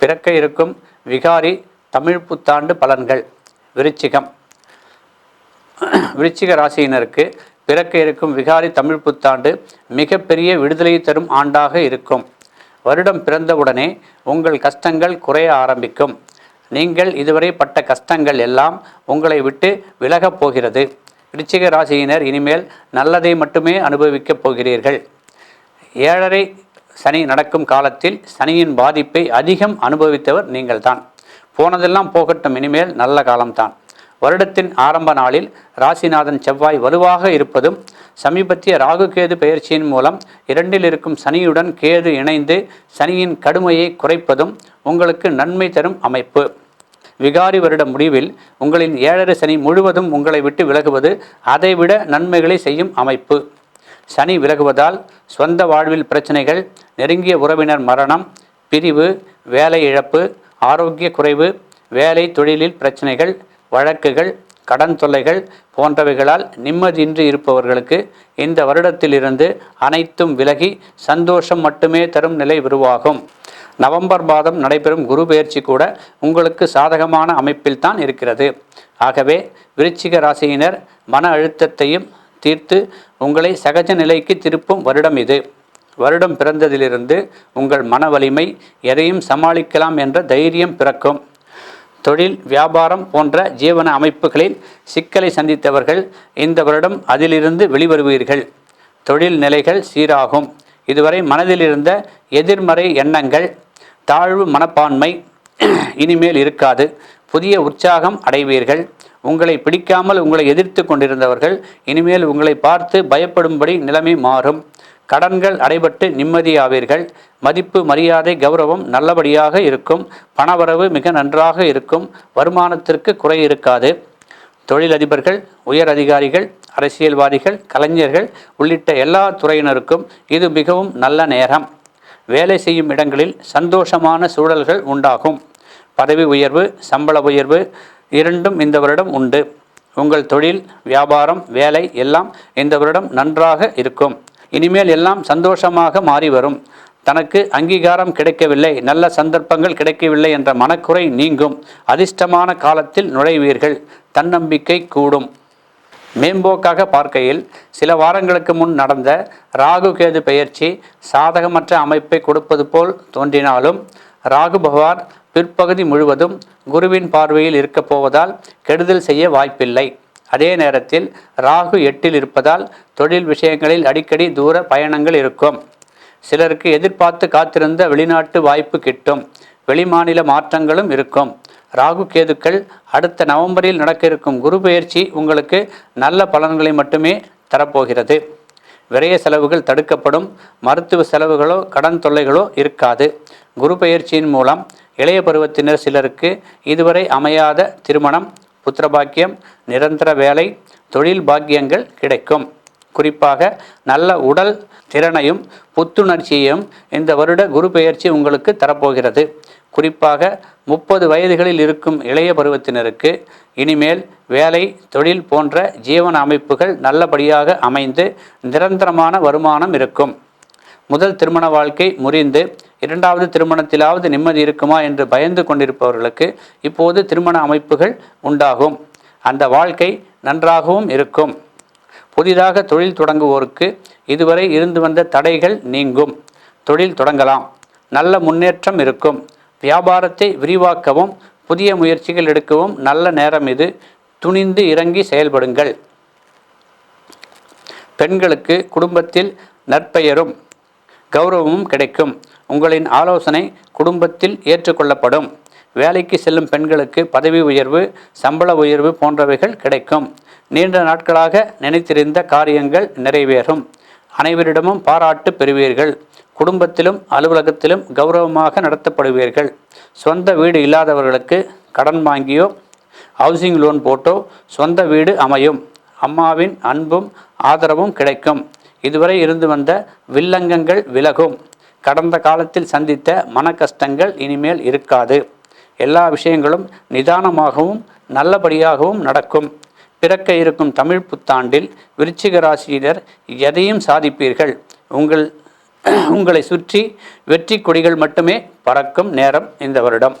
பிறக்க இருக்கும் விகாரி தமிழ் புத்தாண்டு பலன்கள். விருச்சிகம். விருச்சிக ராசியினருக்கு பிறக்க இருக்கும் விகாரி தமிழ் புத்தாண்டு மிகப்பெரிய விடுதலை தரும் ஆண்டாக இருக்கும். வருடம் பிறந்தவுடனே உங்கள் கஷ்டங்கள் குறைய ஆரம்பிக்கும். நீங்கள் இதுவரை பட்ட கஷ்டங்கள் எல்லாம் உங்களை விட்டு விலகப் போகிறது. விருச்சிக ராசியினர் இனிமேல் நல்லதை மட்டுமே அனுபவிக்கப் போகிறீர்கள். ஏழரை சனி நடக்கும் காலத்தில் சனியின் பாதிப்பை அதிகம் அனுபவித்தவர் நீங்கள்தான். போனதெல்லாம் போகட்டும் இனிமேல் நல்ல காலம்தான். வருடத்தின் ஆரம்ப நாளில் ராசிநாதன் செவ்வாய் வலுவாக இருப்பதும் சமீபத்திய ராகு கேது பெயர்ச்சியின் மூலம் இரண்டில் இருக்கும் சனியுடன் கேது இணைந்து சனியின் கடுமையை குறைப்பதும் உங்களுக்கு நன்மை தரும் அமைப்பு. விகாரி வருட முடிவில் உங்களின் ஏழரை சனி முழுவதும் உங்களை விட்டு விலகுவது அதைவிட நன்மைகளை செய்யும் அமைப்பு. சனி விலகுவதால் சொந்த வாழ்வில் பிரச்சனைகள் நெருங்கிய உறவினர் மரணம் பிரிவு வேலை இழப்பு ஆரோக்கிய குறைவு வேலை தொழிலில் பிரச்சனைகள் வழக்குகள் கடன் தொல்லைகள் போன்றவைகளால் நிம்மதியின்றி இருப்பவர்களுக்கு இந்த வருடத்திலிருந்து அனைத்தும் விலகி சந்தோஷம் மட்டுமே தரும் நிலை உருவாகும். நவம்பர் மாதம் நடைபெறும் குரு பெயர்ச்சி கூட உங்களுக்கு சாதகமான அமைப்பில்தான் இருக்கிறது. ஆகவே விருச்சிக ராசியினர் மன அழுத்தத்தையும் தீர்த்து உங்களை சகஜ நிலைக்கு திருப்பும் வருடம் இது. வருடம் பிறந்ததிலிருந்து உங்கள் மன வலிமை எதையும் சமாளிக்கலாம் என்ற தைரியம் பிறக்கும். தொழில் வியாபாரம் போன்ற ஜீவன அமைப்புகளில் சிக்கலை சந்தித்தவர்கள் இந்த வருடம் அதிலிருந்து வெளிவருவீர்கள். தொழில் நிலைகள் சீராகும். இதுவரை மனதில் இருந்த எதிர்மறை எண்ணங்கள் தாழ்வு மனப்பான்மை இனிமேல் இருக்காது. புதிய உற்சாகம் அடைவீர்கள். உங்களை பிடிக்காமல் உங்களை எதிர்த்து கொண்டிருந்தவர்கள் இனிமேல் உங்களை பார்த்து பயப்படும்படி நிலைமை மாறும். கடன்கள் அடைபட்டு நிம்மதியாவீர்கள். மதிப்பு மரியாதை கௌரவம் நல்லபடியாக இருக்கும். பணவரவு மிக நன்றாக இருக்கும். வருமானத்திற்கு குறை இருக்காது. தொழிலதிபர்கள் உயர் அதிகாரிகள் அரசியல்வாதிகள் கலைஞர்கள் உள்ளிட்ட எல்லா துறையினருக்கும் இது மிகவும் நல்ல நேரம். வேலை செய்யும் இடங்களில் சந்தோஷமான சூழல்கள் உண்டாகும். பதவி உயர்வு சம்பள உயர்வு இரண்டும் இந்த வருடம் உண்டு. உங்கள் தொழில் வியாபாரம் வேலை எல்லாம் இந்த வருடம் நன்றாக இருக்கும். இனிமேல் எல்லாம் சந்தோஷமாக மாறி வரும். தனக்கு அங்கீகாரம் கிடைக்கவில்லை நல்ல சந்தர்ப்பங்கள் கிடைக்கவில்லை என்ற மனக்குறை நீங்கும். அதிர்ஷ்டமான காலத்தில் நுழைவீர்கள். தன்னம்பிக்கை கூடும். மேம்போக்காக பார்க்கையில் சில வாரங்களுக்கு முன் நடந்த ராகு கேது பெயர்ச்சி சாதகமற்ற அமைப்பை கொடுப்பது போல் தோன்றினாலும் ராகு பகவான் பிற்பகுதி முழுவதும் குருவின் பார்வையில் இருக்கப் போவதால் கெடுதல் செய்ய வாய்ப்பில்லை. அதே நேரத்தில் ராகு எட்டில் இருப்பதால் தொழில் விஷயங்களில் அடிக்கடி தூர பயணங்கள் இருக்கும். சிலருக்கு எதிர்பார்த்து காத்திருந்த வெளிநாட்டு வாய்ப்பு கிட்டும். வெளிமாநில மாற்றங்களும் இருக்கும். ராகு கேதுக்கள் அடுத்த நவம்பரில் நடக்க இருக்கும் குரு பயிற்சி உங்களுக்கு நல்ல பலன்களை மட்டுமே தரப்போகிறது. விரைய செலவுகள் தடுக்கப்படும். மருத்துவ செலவுகளோ கடன் தொல்லைகளோ இருக்காது. குரு பெயர்ச்சியின் மூலம் இளைய பருவத்தினர் சிலருக்கு இதுவரை அமையாத திருமணம் புத்திரபாக்கியம் நிரந்தர வேலை தொழில் பாக்கியங்கள் கிடைக்கும். குறிப்பாக நல்ல உடல் திறனையும் புத்துணர்ச்சியையும் இந்த வருட குரு பெயர்ச்சி உங்களுக்கு தரப்போகிறது. குறிப்பாக முப்பது வயதுகளில் இருக்கும் இளைய பருவத்தினருக்கு இனிமேல் வேலை தொழில் போன்ற ஜீவன அமைப்புகள் நல்லபடியாக அமைந்து நிரந்தரமான வருமானம் இருக்கும். முதல் திருமண வாழ்க்கை முறிந்து இரண்டாவது திருமணத்திலாவது நிம்மதி இருக்குமா என்று பயந்து கொண்டிருப்பவர்களுக்கு இப்போது திருமண அமைப்புகள் உண்டாகும். அந்த வாழ்க்கை நன்றாகவும் இருக்கும். புதிதாக தொழில் தொடங்குவோருக்கு இதுவரை இருந்து வந்த தடைகள் நீங்கும். தொழில் தொடங்கலாம். நல்ல முன்னேற்றம் இருக்கும். வியாபாரத்தை விரிவாக்கவும் புதிய முயற்சிகள் எடுக்கவும் நல்ல நேரம் இது. துணிந்து இறங்கி செயல்படுங்கள். பெண்களுக்கு குடும்பத்தில் நற்பெயரும். கௌரவமும் கிடைக்கும். உங்களின் ஆலோசனை குடும்பத்தில் ஏற்றுக்கொள்ளப்படும். வேலைக்கு செல்லும் பெண்களுக்கு பதவி உயர்வு சம்பள உயர்வு போன்றவைகள் கிடைக்கும். நீண்ட நாட்களாக நினைத்திருந்த காரியங்கள் நிறைவேறும். அனைவரிடமும் பாராட்டு பெறுவீர்கள். குடும்பத்திலும் அலுவலகத்திலும் கௌரவமாக நடத்தப்படுவீர்கள். சொந்த வீடு இல்லாதவர்களுக்கு கடன் வாங்கியோ ஹவுசிங் லோன் போட்டோ சொந்த வீடு அமையும். அம்மாவின் அன்பும் ஆதரவும் கிடைக்கும். இதுவரை இருந்து வந்த வில்லங்கங்கள் விலகும். கடந்த காலத்தில் சந்தித்த மன கஷ்டங்கள் இனிமேல் இருக்காது. எல்லா விஷயங்களும் நிதானமாகவும் நல்லபடியாகவும் நடக்கும். பிறக்க இருக்கும் தமிழ் புத்தாண்டில் விருச்சிக ராசியினர் எதையும் சாதிப்பீர்கள்? உங்கள் உங்களை சுற்றி வெற்றி கொடிகள் மட்டுமே பறக்கும் நேரம் இந்த வருடம்.